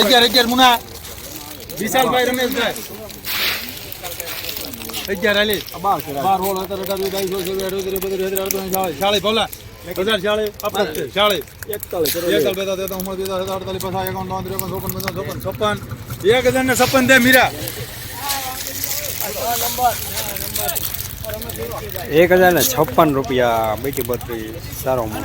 અગિયાર અગિયાર મુના. વિશાલભાઈ રમેશભાઈ. અગિયાર હાલી બાર હોળ સત્તર અઢાર ચાલીસ ચાલીસ ભલા. હજાર ચાલીસ આપણા ચાલીસ એકતાલીસ ઉમર અડતાલીસ પચાસ એકાવન બાવન ત્રેપન ચોપન પચાસ ચોપન છપ્પન. એક હજાર ને છપ્પન દે મીરા. એક હજાર ને છપ્પન રૂપિયા બેટી બત્રી સારો માલ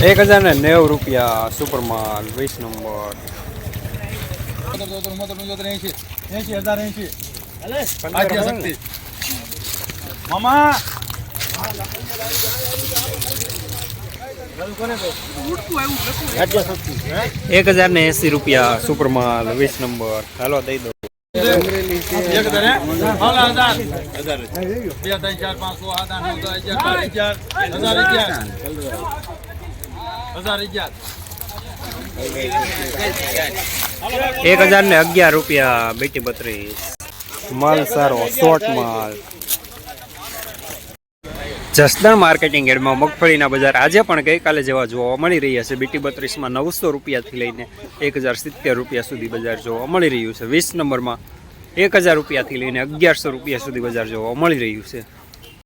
એક હજાર ને નેવું રૂપિયા સુપર માલ વીસ નંબર મામા એક હજાર ને એસી રૂપિયા સુપર માલ વીસ નંબર. હાલો દઈ દો હજાર. એક હજાર ને અગિયાર રૂપિયા બેટી બત્રીસ. માલ સારો શોર્ટ માલ. જસદણ માર્કેટિંગ એડમાં મગફળીના બજાર આજે પણ ગઈકાલે જેવા જોવા મળી રહ્યા છે. બીટી બત્રીસમાં નવસો રૂપિયાથી લઈને એક હજાર સિત્તેર રૂપિયા સુધી બજાર જોવા મળી રહ્યું છે. વીસ નંબરમાં એક હજાર રૂપિયાથી લઈને અગિયારસો રૂપિયા સુધી બજાર જોવા મળી રહ્યું છે.